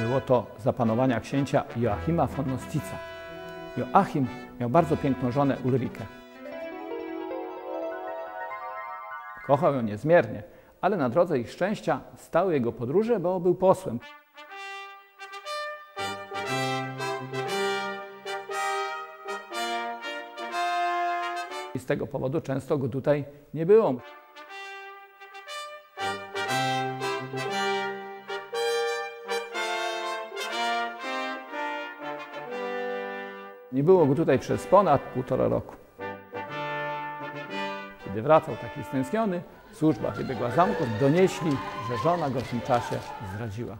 Było to zapanowania księcia Joachima von Nostitza. Joachim miał bardzo piękną żonę Ulrikę. Kochał ją niezmiernie, ale na drodze ich szczęścia stały jego podróże, bo był posłem. I z tego powodu często go tutaj nie było. Nie było go tutaj przez ponad półtora roku. Kiedy wracał taki stęskniony, służba wybiegła zamków, donieśli, że żona go w tym czasie zdradziła.